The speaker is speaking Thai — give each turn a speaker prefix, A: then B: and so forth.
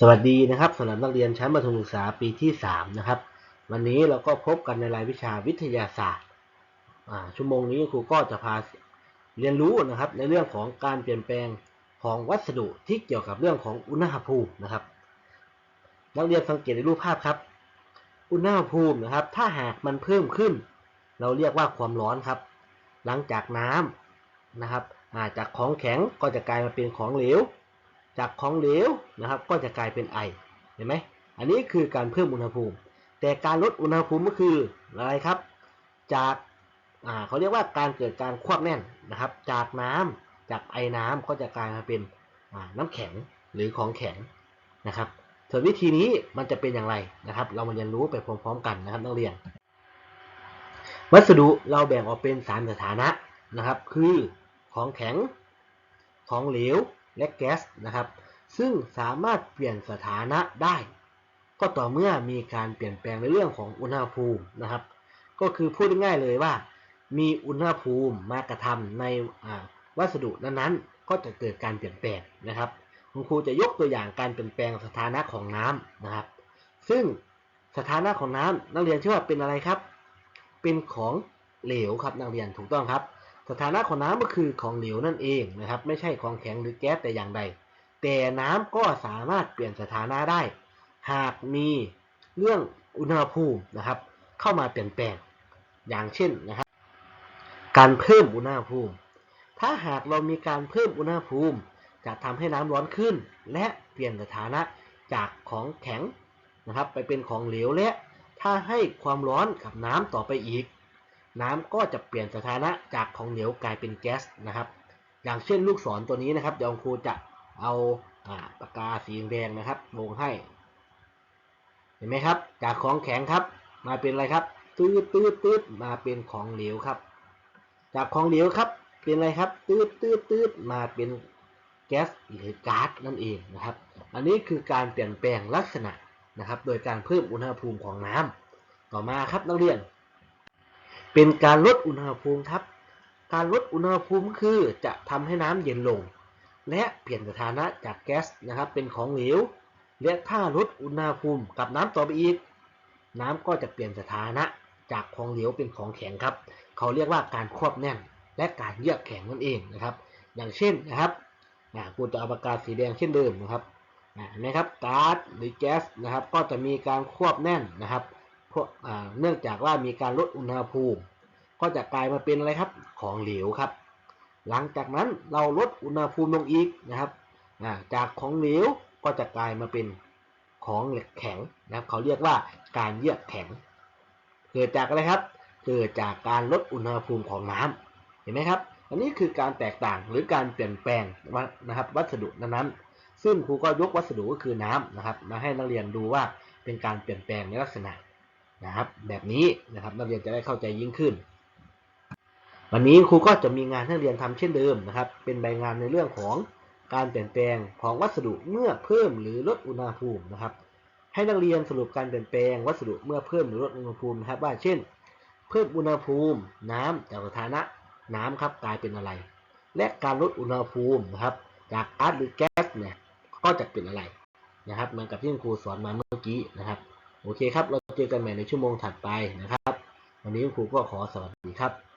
A: สวัสดีนะครับสำหรับนักเรียนชั้นประถมศึกษาปีที่ 3 นะครับ วันนี้เราก็พบกันในรายวิชาวิทยาศาสตร์ชั่วโมงนี้ครูก็จะพาเรียนรู้นะครับในเรื่องของการเปลี่ยนแปลงของวัสดุที่เกี่ยวกับเรื่องของอุณหภูมินะครับ นักเรียนสังเกตในรูปภาพครับ อุณหภูมินะครับ ถ้าหากมันเพิ่มขึ้น เราเรียกว่าความร้อนครับ หลังจากน้ำนะครับจากของแข็งก็จะกลายมาเป็นของเหลว จากของเหลวนะครับก็จะกลายเป็นไอเห็นไหมอันนี้คือการเพิ่มอุณหภูมิ แต่การลดอุณหภูมิก็คืออะไรครับ จากอ่าเขาเรียกว่าการเกิดการควบแน่นนะครับ จากน้ำจากไอน้ำก็จะกลายมาเป็นน้ำแข็งหรือของแข็งนะครับส่วนวิธีนี้มันจะเป็นอย่างไรนะครับ เรามาเรียนรู้ไปพร้อมๆกันนะครับนักเรียน วัสดุเราแบ่งออกเป็นสามสถานะนะครับ คือของแข็งของเหลว และแก๊สนะครับ ซึ่งสามารถเปลี่ยนสถานะได้ ก็ต่อเมื่อมีการเปลี่ยนแปลงในเรื่องของอุณหภูมินะครับ ก็คือพูดง่ายๆเลยว่า มีอุณหภูมิมากระทำในวัสดุนั้นๆ ก็จะเกิดการเปลี่ยนแปลงนะครับคุณครูจะยกตัวอย่างการเปลี่ยนแปลงสถานะของน้ำนะครับ ซึ่งสถานะของน้ำนักเรียนชื่อว่าเป็นอะไรครับ เป็นของเหลวครับนักเรียนถูกต้องครับ สถานะของน้ำก็คือของเหลวนั่นเองนะครับ ไม่ใช่ของแข็งหรือแก๊สแต่อย่างใด แต่น้ำก็สามารถเปลี่ยนสถานะได้ หากมีเรื่องอุณหภูมินะครับ เข้ามาเปลี่ยนแปลงอย่างเช่นนะครับ การเพิ่มอุณหภูมิ ถ้าหากเรามีการเพิ่มอุณหภูมิ จะทำให้น้ำร้อนขึ้น และเปลี่ยนสถานะจากของแข็งนะครับ ไปเป็นของเหลวและถ้าให้ความร้อนกับน้ำต่อไปอีก น้ำก็จะเปลี่ยนสถานะจากของเหลวกลายเป็นแก๊สนะครับ อย่างเช่นลูกศรตัวนี้นะครับเดี๋ยวครูจะเอาอปากกาสีแดงนะครับวงให้ เห็นไหมครับ จากของแข็งครับ มาเป็นอะไรครับตืดตืดตืดมาเป็นของเหลวครับ จากของเหลวครับเป็นอะไรครับตืดตืดตืดมาเป็นแก๊สหรือก๊าซนั่นเองนะครับ อันนี้คือการเปลี่ยนแปลงลักษณะนะครับ โดยการเพิ่มอุณหภูมิของน้ำต่อมาครับนักเรียน เป็นการลดอุณหภูมิครับ การลดอุณหภูมิคือจะทำให้น้ำเย็นลง และเปลี่ยนสถานะจากแก๊สนะครับเป็นของเหลว และถ้าลดอุณหภูมิกับน้ำต่อไปอีก น้ำก็จะเปลี่ยนสถานะจากของเหลวเป็นของแข็งครับ เขาเรียกว่าการควบแน่น และการเยือกแข็งนั่นเองนะครับ อย่างเช่นนะครับกูจะเอาปากกาสีแดงเช่นเดิมนะครับนไหมครับก๊าซหรือแก๊สนะครับ ก็จะมีการควบแน่นนะครับ เนื่องจากว่ามีการลดอุณหภูมิ ก็จะกลายมาเป็นอะไรครับของเหลวครับ หลังจากนั้นเราลดอุณหภูมิลงอีกนะครับจากของเหลวก็จะกลายมาเป็นของเหล็กแข็งนะครับ เขาเรียกว่าการเยือกแข็ง เกิดจากอะไรครับ เกิดจากการลดอุณหภูมิของน้ำเห็นไหมครับ อันนี้คือการแตกต่างหรือการเปลี่ยนแปลงนะครับ วัสดุนั้นๆซึ่งครูก็ยกวัสดุก็คือน้ำนะครับ มาให้นักเรียนดูว่าเป็นการเปลี่ยนแปลงในลักษณะ นะครับ แบบนี้นะครับนักเรียนจะได้เข้าใจยิ่งขึ้น วันนี้ครูก็จะมีงานให้เรียนทำเช่นเดิมนะครับ เป็นใบงานในเรื่องของการเปลี่ยนแปลงของวัสดุเมื่อเพิ่มหรือลดอุณหภูมินะครับ ให้นักเรียนสรุปการเปลี่ยนแปลงวัสดุเมื่อเพิ่มหรือลดอุณหภูมินะครับว่าเช่น เพิ่มอุณหภูมิน้ำจากสถานะน้ำครับกลายเป็นอะไร และการลดอุณหภูมินะครับ จากก๊าซหรือแก๊สเนี่ยก็จะเป็นอะไรนะครับเหมือนกับที่ครูสอนมาเมื่อกี้นะครับ โอเคครับ เราเจอกันใหม่ในชั่วโมงถัดไปนะครับ วันนี้คุณครูก็ขอสวัสดีครับ